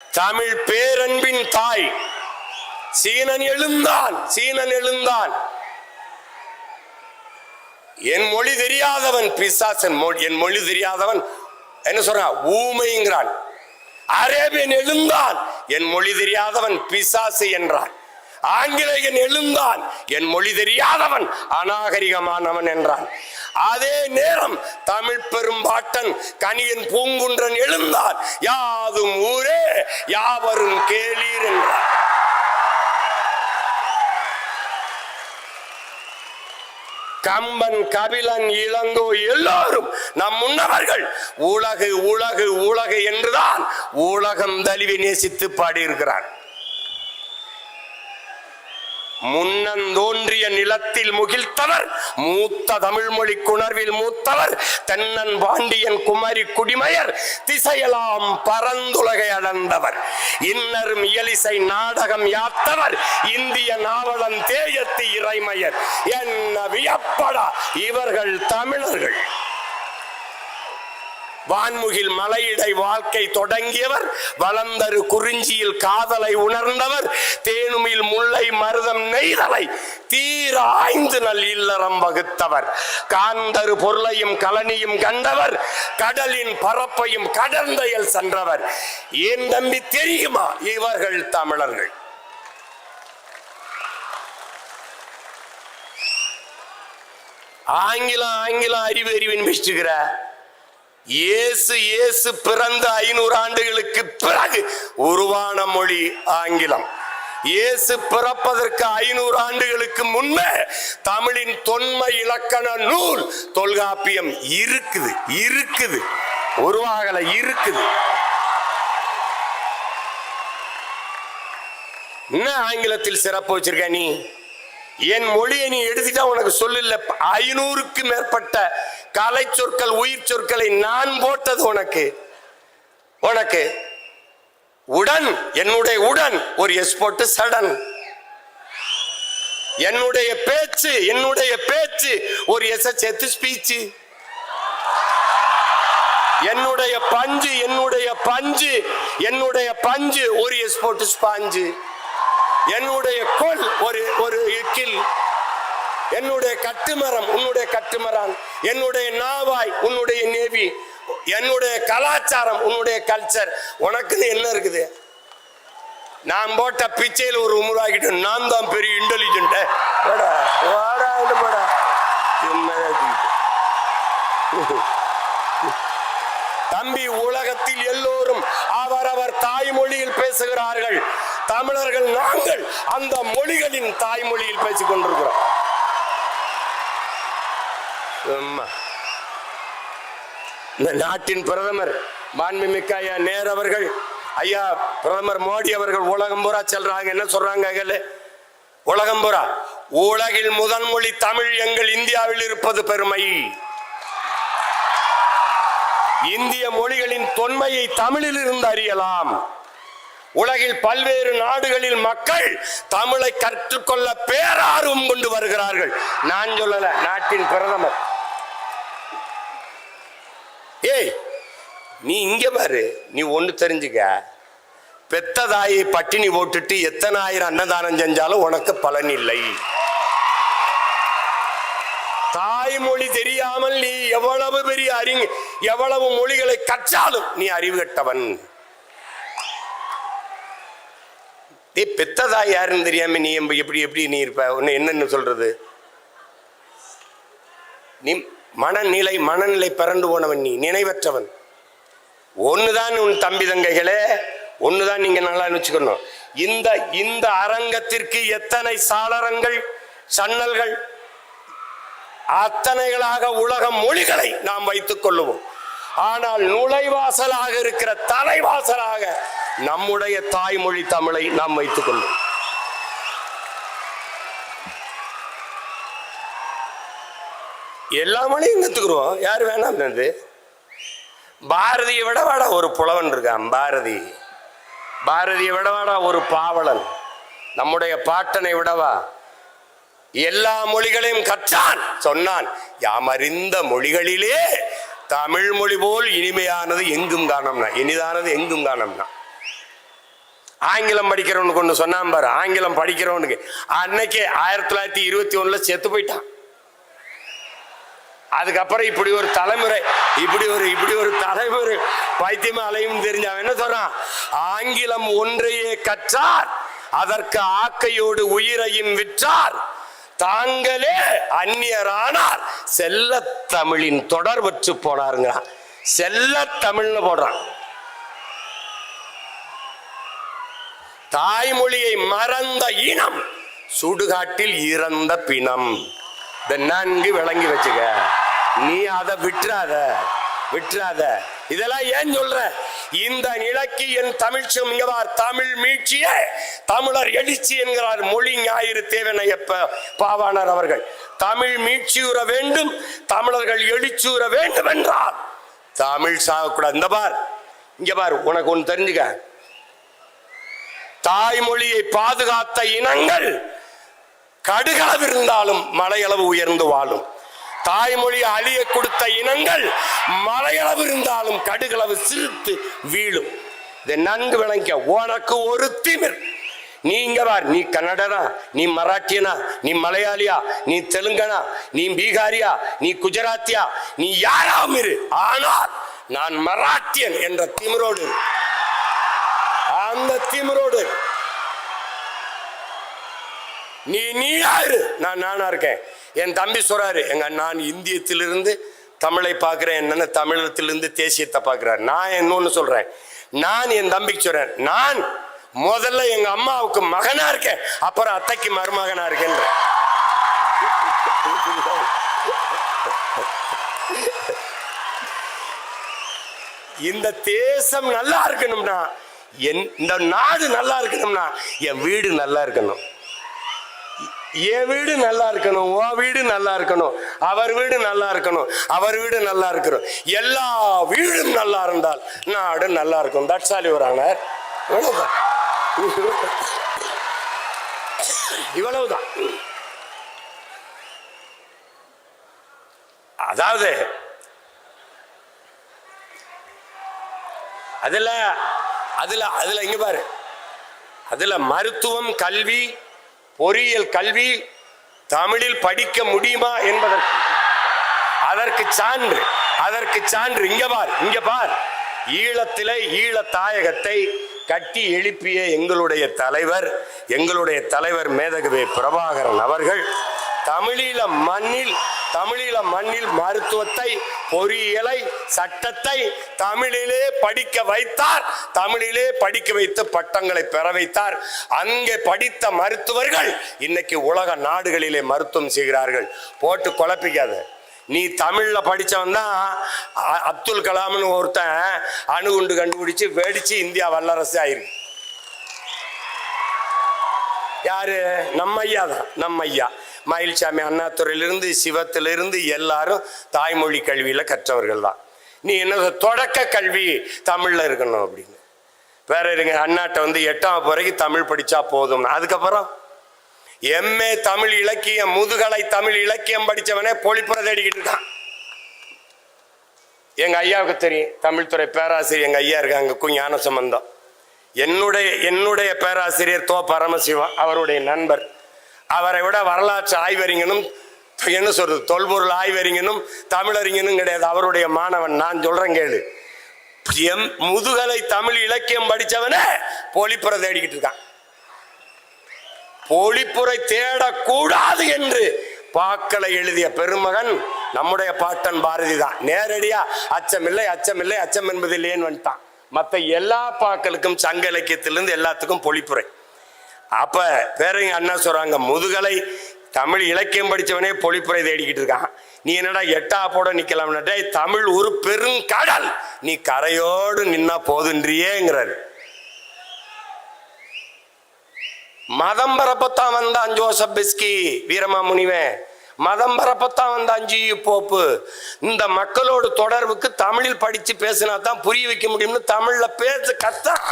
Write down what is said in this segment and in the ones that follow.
தமிழ் பேரன்பின் தாய். சீனன் எழுந்தான் சீனன் எழுந்தான். என் மொழி தெரியாதவன் பிசாசன் என் மொழி தெரியாதவன் என்ன சொல்றான் ஊமைங்கிறான். அரேபியன் எழுந்தான் என் மொழி தெரியாதவன் பிசாசு என்றான். ஆங்கிலேயன் எழுந்தான் என் மொழி தெரியாதவன் அநாகரிகமானவன் என்றான். அதே நேரம் தமிழ் பெரும்பாட்டன் கனியன் பூங்குன்றன் எழுந்தார். யாதும் ஊரே யாவரும் கேளீர் என்றார். கம்பன் கபிலன் இளங்கோ எல்லாரும் நம் முன்னவர்கள் உலகு உலகு உலகு என்றுதான் உலகம் தழுவி நேசித்து பாடியிருக்கிறான் முன்னந்தோன்றிய நிலத்தில் முகிழ்த்தவர் மூத்த தமிழ் மொழி குணர்வில் மூத்தவர் தென்னன் பாண்டியன் குமரி குடிமையர் திசையெல்லாம் பரந்துலகை அடர்ந்தவர். இன்னரும் இயலிசை நாடகம் யாத்தவர் இந்திய நாவலன் தேயத்து இறைமையர். என்ன வியப்படா இவர்கள் தமிழர்கள். வான்முகில் மலையிடை வாழ்க்கை தொடங்கியவர் வளர்ந்தரு குறிஞ்சியில் காதலை உணர்ந்தவர் தேனுமில் முல்லை மருதம் நெய்தலை தீராய்ந்து நல் இல்லறம் வகுத்தவர். காந்தரு பொருளையும் கலனியும் கண்டவர் கடலின் பரப்பையும் கடந்தையில் சென்றவர். ஏன் தம்பி தெரியுமா? இவர்கள் தமிழர்கள். ஆங்கிலம் ஆங்கிலம் அறிவு அறிவின் வச்சுக்கிற இயேசு இயேசு பிறந்த ஐநூறு ஆண்டுகளுக்கு பிறகு உருவான மொழி ஆங்கிலம். இயேசு பிறப்பதற்கு ஐநூறு ஆண்டுகளுக்கு முன்பே தமிழின் தொன்மை இலக்கண நூல் தொல்காப்பியம் இருக்குது இருக்குது உருவாகல இருக்குது. என்ன ஆங்கிலத்தில் சிறப்பு வச்சிருக்க நீ? என் மொழியை நீ எடுத்துட்டா உனக்கு சொல்லல ஐநூறுக்கு மேற்பட்ட கலை சொற்கள் உயிர் சொற்களை நான் போட்டது உனக்கு. உனக்கு. உடன் என்னுடைய உடன் ஒரு எஸ் போட்டு சடன் என்னுடைய பேச்சு என்னுடைய பேச்சு ஒரு எஸ் சேர்த்து ஸ்பீச்சு என்னுடைய பஞ்சு என்னுடைய பஞ்சு என்னுடைய பஞ்சு ஒரு எஸ் போட்டு ஸ்பாஞ்சு என்னுடைய கொல் ஒரு ஒரு இக்கில் என்னுடைய கட்டுமரம் உன்னுடைய கட்டுமரம் என்னுடைய நாவாய் உன்னுடைய நேவி. என்னுடைய கலாச்சாரம் உன்னுடைய கல்ச்சர் உனக்குன்னு என்ன இருக்குது? நான் போட்ட பிச்சையில் ஒரு உருவாக்கிட்டு நான் தான் பெரிய இன்டெலிஜென்ட் தம்பி உலகத்தில் எல்லோரும் அவரவர் தாய்மொழியில் பேசுகிறார்கள். தமிழர்கள் நாங்கள் அந்த மொழிகளின் தாய்மொழியில் பேசிக் கொண்டிருக்கிறோம். இந்த நாட்டின் பிரதமர் மாண்புமிக்க ஐயா நேர் அவர்கள் ஐயா பிரதமர் மோடி அவர்கள் உலகம் பூரா செல்றாங்க. என்ன சொல்றாங்க அகல? உலகம் பூரா. உலகில் முதன்மொழி தமிழ் எங்கள் இந்தியாவில் இருப்பது பெருமை. இந்திய மொழிகளின் தொன்மையை தமிழில் இருந்து அறியலாம். உலகில் பல்வேறு நாடுகளில் மக்கள் தமிழை கற்றுக்கொள்ள பேரார்வம் கொண்டு வருகிறார்கள். நான் சொல்லல நாட்டின் பிரதமர். ஏய் நீ இங்க பாரு நீ ஒண்ணு தெரிஞ்சுக்க. பெத்த தாயை பட்டினி போட்டுட்டு எத்தனை ஆயிரம் அன்னதானம் செஞ்சாலும் உனக்கு பலன் இல்லை. தாய்மொழி தெரியாமல் நீ எவ்வளவு பெரிய அறிஞ எவ்வளவு மொழிகளை கற்றாலும் நீ அறிவு கட்டவன். நீ பெத்ததா யாருன்னு தெரியாம நீ எப்படி எப்படி நீ இருப்ப? உன்னை என்னன்னு சொல்றது? நீ மனநிலை மனநிலை பிறண்டு போனவன் நீ நினைவற்றவன். ஒண்ணுதான் உன் தம்பி தங்கைகளே ஒண்ணுதான் நீங்க நல்லா வச்சுக்கணும். இந்த இந்த அரங்கத்திற்கு எத்தனை சாளரங்கள் சன்னல்கள் அத்தனைகளாக உலக மொழிகளை நாம் வைத்துக் கொள்ளுவோம். ஆனால் நுழைவாசலாக இருக்கிற தலைவாசலாக நம்முடைய தாய்மொழி தமிழை நாம் வைத்துக் கொள்வோம் எல்லா மொழியும் கத்துக்குருவோம் யார் வேணாம் பாரதியை விட வாடா ஒரு புலவன் இருக்கான் பாரதி. பாரதியை விட வாடா ஒரு பாவலன். நம்முடைய பாட்டனை விடவா? எல்லா மொழிகளையும் கற்றான் சொன்னான். யாமறிந்த மொழிகளிலே தமிழ் மொழி போல் இனிமையானது எங்கும் காணம்னா இனிதானது எங்கும் காணோம்னா. ஆங்கிலம் படிக்கிறவனுக்கு ஒன்று சொன்னான் பாரு ஆங்கிலம் படிக்கிறவனுக்கு. அன்னைக்கே ஆயிரத்தி தொள்ளாயிரத்தி இருபத்தி ஒன்றில் செத்து போயிட்டான். அதுக்கப்புறம் இப்படி ஒரு தலைமுறை இப்படி ஒரு இப்படி ஒரு தலைமுறை. பைத்தியமா அலையும் தெரிஞ்ச அவன் என்ன சொல்றான்? ஆங்கிலம் ஒன்றையே கற்றார் அதற்கு ஆக்கையோடு உயிரையும் விற்றார். தாங்களே அந்நியரானார். செல்ல தமிழின் தொடர்பற்று போனாருங்க செல்ல தமிழ்னு போடுறான். தாய்மொழியை மறந்த இனம் சுடுகாட்டில் இறந்த பிணம். இதை நன்கு விளங்கி வச்சுக்க. நீ அதை விட்டுறாத விட்டுறாத. இதெல்லாம் ஏன் சொல்ற? இந்த நிலைக்கு என் தமிழ் இங்கவார் தமிழ் மீட்சியே தமிழர் எழுச்சி என்கிறார் மொழி ஞாயிறு தேவனையப்ப பாவாணர் அவர்கள். தமிழ் மீட்சியுற வேண்டும் தமிழர்கள் எழுச்சியுற வேண்டும் என்றார். தமிழ் சாகக்கூடாது. இந்த பார் இங்க பார் உனக்கு ஒன்று தெரிஞ்சுக்க. தாய்மொழியை பாதுகாத்த இனங்கள் கடுகளவு இருந்தாலும் மலையளவு உயர்ந்து வாழும். தாய்மொழி அழிய கொடுத்த இனங்கள் மலையளவு இருந்தாலும் கடுகளவு சிரித்து வீழும். இதை நன்கு விளங்க உனக்கு ஒரு திமிர். நீங்க வார் நீ கன்னடனா நீ மராட்டியனா நீ மலையாளியா நீ தெலுங்கனா நீ பீகாரியா நீ குஜராத்தியா நீ யாராமிரு ஆனால் நான் மராட்டியன் என்ற திமிரோடு அந்த திமிரோடு. நீ நீ யாரு? நான் நானா இருக்கேன். என் தம்பி சொல்றாரு எங்க நான் இந்தியத்திலிருந்து தமிழை பார்க்கிறேன். என்னன்னு தமிழத்திலிருந்து தேசியத்தை பார்க்கிறார். நான் இன்னொன்னு சொல்றேன். நான் என் தம்பிக்கு சொல்றேன் நான் முதல்ல எங்க அம்மாவுக்கு மகனா இருக்கேன். அப்புறம் அத்தைக்கு மருமகனா இருக்கேன் இந்த தேசம் நல்லா இருக்கணும்னா என் இந்த நாடு நல்லா இருக்கணும்னா என் வீடு நல்லா இருக்கணும். என் வீடு நல்லா இருக்கணும் உன் வீடு நல்லா இருக்கணும் அவர் வீடு நல்லா இருக்கணும் அவர் வீடு நல்லா இருக்கணும். எல்லா வீடும் நல்லா இருந்தால் நாடு நல்லா இருக்கும். தட்சாலி வராங்க இவ்வளவுதான். இவ்வளவுதான். அதாவது அதுல அதுல அதுல இங்க பாரு. அதுல மருத்துவம் கல்வி பொறியியல் கல்வி தமிழில் படிக்க முடியுமா என்பதற்கு. அதற்கு சான்று அதற்கு சான்று. இங்க பார் இங்க பார். ஈழத்தில ஈழ தாயகத்தை கட்டி எழுப்பிய எங்களுடைய தலைவர் எங்களுடைய தலைவர் மேதகவே பிரபாகரன் அவர்கள் தமிழீழ மண்ணில் தமிழீழ மண்ணில் மருத்துவத்தை பொறியியலை சட்டத்தை தமிழிலே படிக்க வைத்தார். தமிழிலே படிக்க வைத்து பட்டங்களை பெற வைத்தார். அங்கே படித்த மருத்துவர்கள் இன்னைக்கு உலக நாடுகளிலே மருத்துவம் செய்கிறார்கள். போட்டு குழப்பிக்காத. நீ தமிழில் படித்தவன் தான் அ- அப்துல் கலாம்னு ஒருத்தன் அணுகுண்டு கண்டுபிடிச்சு வெடிச்சு இந்தியா வல்லரசு ஆயிருக்கு யாரு? நம்ம ஐயா தான். நம்ம ஐயா. மயில்சாமி அண்ணாத்துறையிலிருந்து சிவத்திலிருந்து எல்லாரும் தாய்மொழி கல்வியில் கற்றவர்கள் தான் நீ என்ன தொடக்க கல்வி தமிழில் இருக்கணும் அப்படின்னு. வேற இருங்க அண்ணாட்ட வந்து எட்டாம் வரைக்கும் தமிழ் படித்தா போதும். அதுக்கப்புறம்? எம்ஏ தமிழ் இலக்கியம் முதுகலை தமிழ் இலக்கியம் படிச்சவனே பொழிப்புற தேடிக்கிட்டு இருக்கான். எங்கள் ஐயாவுக்கு தெரியும் தமிழ்துறை பேராசிரியர் எங்கள் ஐயா இருக்காங்க கு ஞான சம்பந்தம் என்னுடைய என்னுடைய பேராசிரியர் தோ பரமசிவம் அவருடைய நண்பர். அவரை விட வரலாற்று ஆய்வறிஞனும் என்ன சொல்றது தொல்பொருள் ஆய்வறிஞனும் தமிழறிஞனும் கிடையாது. அவருடைய மாணவன் நான் சொல்றேன் கேளு. எம் முதுகலை தமிழ் இலக்கியம் படித்தவனே பொழிப்புற தேடிக்கிட்டு இருக்கான். பொழிப்புரை தேடக்கூடாது என்று பாக்களை எழுதிய பெருமகன் நம்முடைய பாட்டன் பாரதி தான். நேரடியா அச்சமில்லை அச்சமில்லை அச்சம் என்பதில்லையேன்னு வந்துட்டான். மற்ற எல்லா பாக்களுக்கும் சங்க இலக்கியத்திலிருந்து எல்லாத்துக்கும் பொழிப்புரை அப்ப பேரங்க அண்ணா சொல்றாங்க முதுகலை தமிழ் இலக்கியம் படிச்சவனே பொழிப்புரை தேடிக்கிட்டு இருக்கான். நீ என்னடா எட்டா போட நிக்கலாம்னாட்டே தமிழ் ஒரு பெருங்கடல் நீ கரையோடு நின்னா போதுன்றியேங்கிறாரு. மதம் பரப்பத்தான் வந்தான் ஜோசப் பிஸ்கி வீரமா முனிவன் மதம் பரப்பத்தான் வந்தான் ஜி போப்பு. இந்த மக்களோட தொடர்புக்கு தமிழில் படிச்சு பேசினா தான் புரிய வைக்க முடியும்னு தமிழ்ல பேச கத்தான்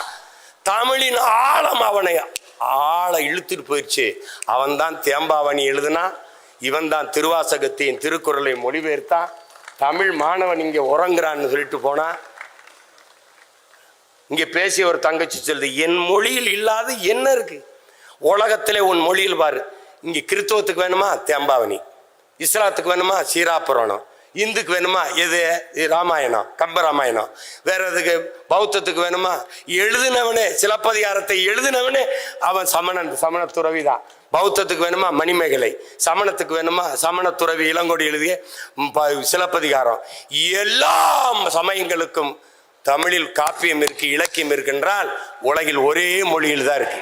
தமிழின் ஆழம் அவனையா. ஆளை இழுத்துட்டு போயிடுச்சு. அவன் தான் தேம்பாவணி எழுதுனா இவன் தான் திருவாசகத்தையும் திருக்குறளை மொழிபெயர்த்தான் தமிழ் மாணவன் இங்கே உறங்குறான்னு சொல்லிட்டு போனான் இங்கே பேசிய ஒரு தங்கச்சி சொல்லுது என் மொழியில் இல்லாத என்ன இருக்கு? உலகத்திலே உன் மொழியில் பாரு. இங்கே கிறித்துவத்துக்கு வேணுமா? தேம்பாவணி. இஸ்லாத்துக்கு வேணுமா? சீராபுராணம். இந்துக்கு வேணுமா? எது? இது ராமாயணம் கம்பராமாயணம் வேற எதுக்கு? பௌத்தத்துக்கு வேணுமா? எழுதினவனே சிலப்பதிகாரத்தை எழுதினவனே அவன் சமணன் சமண துறவி தான் பௌத்தத்துக்கு வேணுமா? மணிமேகலை. சமணத்துக்கு வேணுமா? சமண துறவி இளங்கோடி எழுதிய ப- சிலப்பதிகாரம். எல்லா சமயங்களுக்கும் தமிழில் காப்பியம் இருக்கு இலக்கியம் இருக்கின்றால் உலகில் ஒரே மொழியில் தான் இருக்கு.